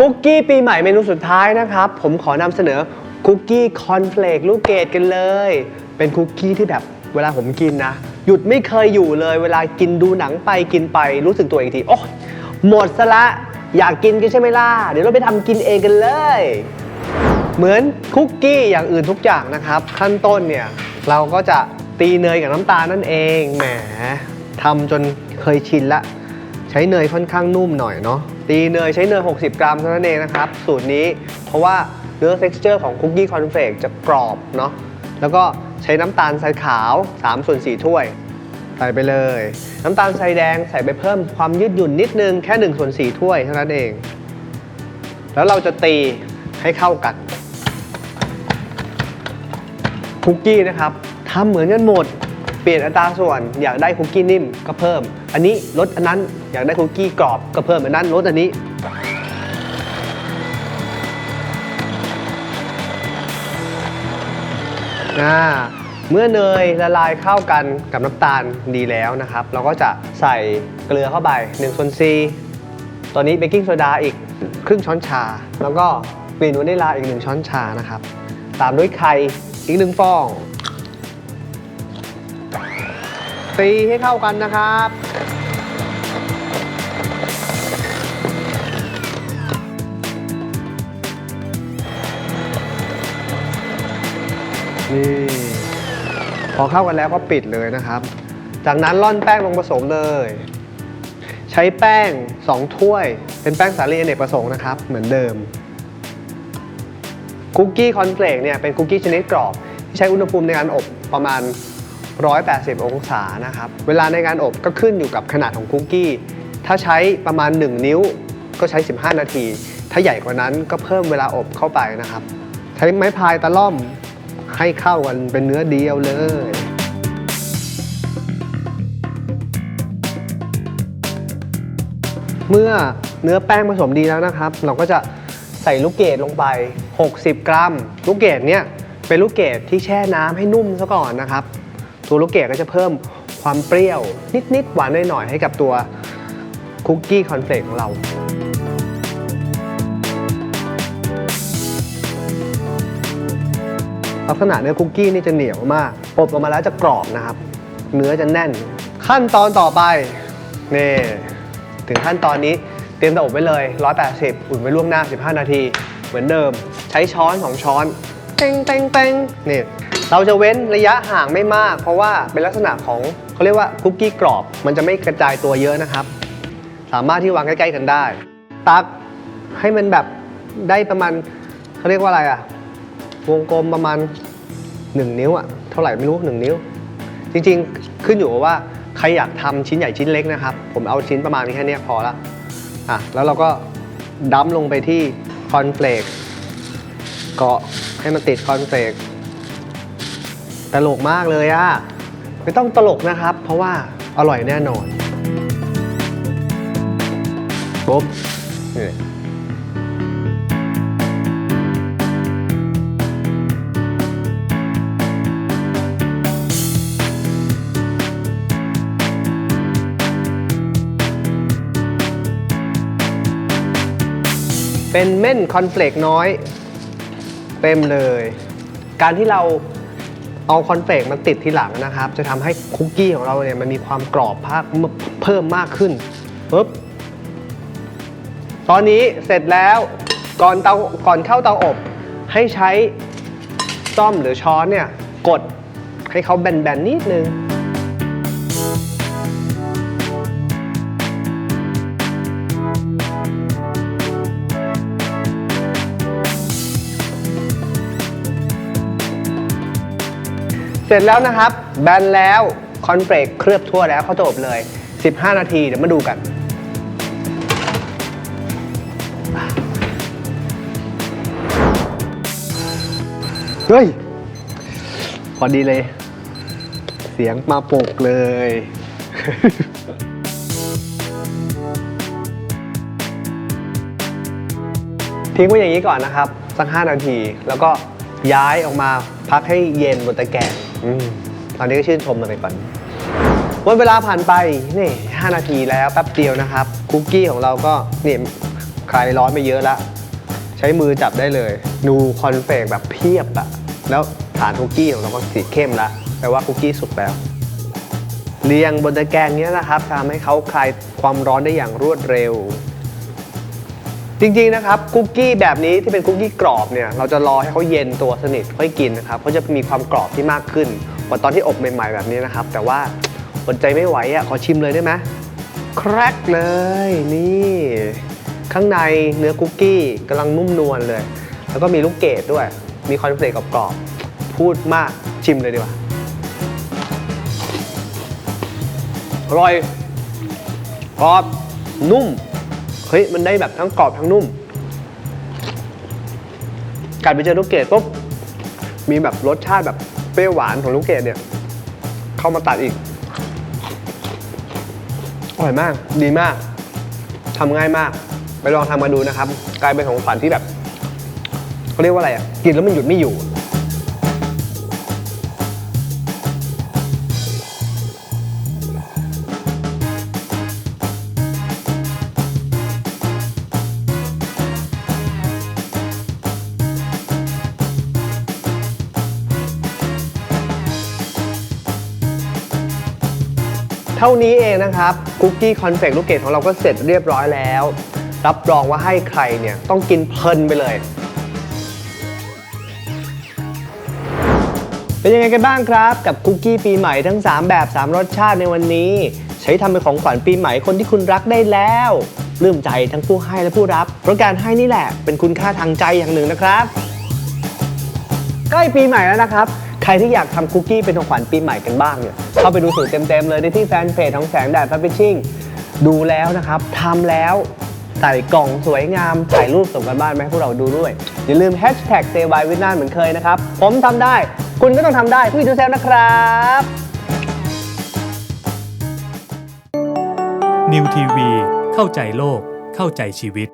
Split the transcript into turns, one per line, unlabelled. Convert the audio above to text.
คุกกี้ปีใหม่เมนูสุดท้ายนะครับ ผมขอนำเสนอคุกกี้คอนเฟลกลูกเกดกันเลย เป็นคุกกี้ที่แบบเวลาผมกินนะ หยุดไม่เคยอยู่เลย เวลากินดูหนังไปกินไปรู้สึกตัวอีกที โอ้หมดซะละ อยากกินกันใช่ไหมล่ะ เดี๋ยวเราไปทำกินเองกันเลย เหมือนคุกกี้อย่างอื่นทุกอย่างนะครับ ขั้นต้นเนี่ย เราก็จะตีเนยกับน้ำตาลนั่นเองแหมทำจนเคยชินละ ใช้เนยค่อนข้างนุ่มหน่อยเนาะตีเนยใช้เนย 60 กรัมเท่านั้นเองนะครับ สูตรนี้เพราะว่าเนื้อ texture ของคุกกี้คอนเฟลกจะกรอบเนาะแล้วก็ใช้น้ำตาลทรายขาว3ส่วน4ถ้วย ใส่ไปเลย น้ำตาลทรายแดงใส่ไปเพิ่มความยืดหยุ่นนิดนึงแค่1ส่วน4ถ้วยเท่านั้นเอง แล้วเราจะตีให้เข้ากันคุกกี้นะครับทำเหมือนกันหมด ปลี่ยนอัตราส่วนอยากได้คุกกี้นิ่มก็เพิ่ม อันนี้ลดอันนั้นอยากได้คุกกี้กรอบก็เพิ่มอันนั้นลดอันนี้ เมื่อเนยละลายเข้ากันกับน้ำตาลดีแล้วนะครับ เราก็จะใส่เกลือเข้าไป1ส่วน4ตอนนี้เบกกิ้งโซดาอีกครึ่งช้อนชา แล้วก็กลิ่นวานิลลาอีก 1 ช้อนชานะครับ ตามด้วยไข่อีกหนึ่งฟอง ตีให้เข้ากันนะครับ นี่ พอเข้ากันแล้วก็ปิดเลยนะครับ จากนั้นร่อนแป้งลงผสมเลย ใช้แป้ง 2 ถ้วย เป็นแป้งสาลีอเนกประสงค์นะครับ เหมือนเดิม คุกกี้คอนเฟลกเนี่ยเป็นคุกกี้ชนิดกรอบ ที่ใช้อุณหภูมิในการอบประมาณ 180 องศานะครับ เวลาในการอบก็ขึ้นอยู่กับขนาดของคุกกี้ ถ้าใช้ประมาณ 1 นิ้วก็ใช้ 15 นาที ถ้าใหญ่กว่านั้นก็เพิ่มเวลาอบเข้าไปนะครับ ใช้ไม้พายตะล่อมให้เข้ากันเป็นเนื้อเดียวเลยเมื่อเนื้อแป้งผสมดีแล้วนะครับ เราก็จะใส่ลูกเกดลงไป 60 กรัม ลูกเกดเนี่ยเป็นลูกเกดที่แช่น้ำให้นุ่มซะก่อนนะครับ ตัวลูกเกดก็จะเพิ่มความเปรี้ยว นิดๆหวานหน่อยๆให้กับตัวคุกกี้คอนเฟลกของเราลักษณะเนื้อคุกกี้นี่จะเหนียวมาก อบออกมาแล้วจะกรอบนะครับ เนื้อจะแน่น ขั้นตอนต่อไป นี่ ถึงขั้นตอนนี้เตรียมเตาอบไว้เลย 180 อุ่นไว้ล่วงหน้า 15 นาที เหมือนเดิม ใช้ช้อน 2 ช้อน เต็งเต็งเต็งนี่ เราจะเว้นระยะห่างไม่มาก เพราะว่าเป็นลักษณะของเขาเรียกว่าคุกกี้กรอบ มันจะไม่กระจายตัวเยอะนะครับ สามารถที่วางใกล้ๆกันได้ ตักให้มันแบบได้ประมาณเขาเรียกว่าอะไรอะวงกลมประมาณ 1 นิ้วอะเท่าไหร่ไม่รู้ 1 นิ้ว จริงๆขึ้นอยู่กับว่าใครอยากทำชิ้นใหญ่ชิ้นเล็กนะครับ ผมเอาชิ้นประมาณแค่นี้พอละอะแล้วเราก็ดั้มลงไปที่คอนเฟลกเกาะให้มันติดคอนเฟลก ตลกมากเลยอะไม่ต้องตลกนะครับ เพราะว่าอร่อยแน่นอนปุ๊บนี่เป็นเม่นคอนเฟลกน้อย เต็มเลย การที่เรา เอาคอนเฟกมันติดทีหลังนะครับ จะทำให้คุกกี้ของเราเนี่ยมันมีความกรอบภาคเพิ่มมากขึ้นปุ๊บตอนนี้เสร็จแล้วก่อนเตาก่อนเข้าเตาอบ ให้ใช้ซ่อมหรือช้อนเนี่ยกดให้เขาแบนๆนิดนึง เสร็จแล้วนะครับ แบนแล้วคอนเฟลกเคลือบทั่วแล้วเข้าเตาอบเลย 15 นาทีเดี๋ยวมาดูกัน เฮ้ย พอดีเลย เสียงมาปกเลย ทิ้งไว้อย่างนี้ก่อนนะครับ สัก 5 นาที แล้วก็ย้ายออกมาพักให้เย็นบนตะแกรง อืมตอนนี้ก็ชื่นชมมันไปก่อน วันเวลาผ่านไปนี่5นาทีแล้วแป๊บเดียวนะครับ คุกกี้ของเราก็นี่คลายร้อนไปเยอะละ ใช้มือจับได้เลยดูคอนเฟกแบบเพียบอะแล้วฐานคุกกี้ของเราก็สีเข้มละแปลว่าคุกกี้สุกแล้ว เรียงบนตะแกรงนี้นะครับทำให้เขาคลายความร้อนได้อย่างรวดเร็ว จริงๆนะครับคุกกี้แบบนี้ที่เป็นคุกกี้กรอบเนี่ยเราจะรอให้เขาเย็นตัวสนิทค่อยกินนะครับเขาจะมีความกรอบที่มากขึ้นกว่าตอนที่อบใหม่ๆแบบนี้นะครับ แต่ว่าอดใจไม่ไหวอะขอชิมเลยได้ไหมแครกเลยนี่ ข้างในเนื้อคุกกี้กำลังนุ่มนวลเลย แล้วก็มีลูกเกดด้วย มีคอนเฟลกกรอบๆพูดมากชิมเลยดีกว่าอร่อยกรอบนุ่ม เฮ้ยมันได้แบบทั้งกรอบทั้งนุ่มกัดไปเจอลูกเกดปุ๊บมีแบบรสชาติแบบเปรี้ยวหวานของลูกเกดเนี่ย เข้ามาตัดอีกอร่อยมาก ดีมากทำง่ายมาก ไปลองทำมาดูนะครับ กลายเป็นของขวัญที่แบบเขาเรียกว่าอะไรอะ กินแล้วมันหยุดไม่อยู่ เท่านี้เองนะครับคุกกี้คอนเฟกลูกเกดของเราก็เสร็จเรียบร้อยแล้ว รับรองว่าให้ใครเนี่ยต้องกินเพลินไปเลย เป็นยังไงกันบ้างครับ กับคุกกี้ปีใหม่ทั้ง 3 แบบ 3 รสชาติในวันนี้ ใช้ทำเป็นของขวัญปีใหม่คนที่คุณรักได้แล้วลืมใจทั้งผู้ให้และผู้รับ เพราะการให้นี่แหละเป็นคุณค่าทางใจอย่างหนึ่งนะครับ ใกล้ปีใหม่แล้วนะครับ ใครที่อยากทำคุกกี้เป็นของขวัญปีใหม่กันบ้างเนี่ยเข้าไปดูสูตรเต็มๆเลยได้ที่แฟนเพจของแสงแดดพับพิชชิ่งดูแล้วนะครับทำแล้วใส่กล่องสวยงามถ่ายรูปส่งกันบ้านมาให้พวกเราดูด้วย อย่าลืมแฮชแท็กเซวายวิทนานเหมือนเคยนะครับ ผมทำได้ คุณก็ต้องทำได้พี่ดูเซลนะครับ
นิวทีวีเข้าใจโลกเข้าใจชีวิต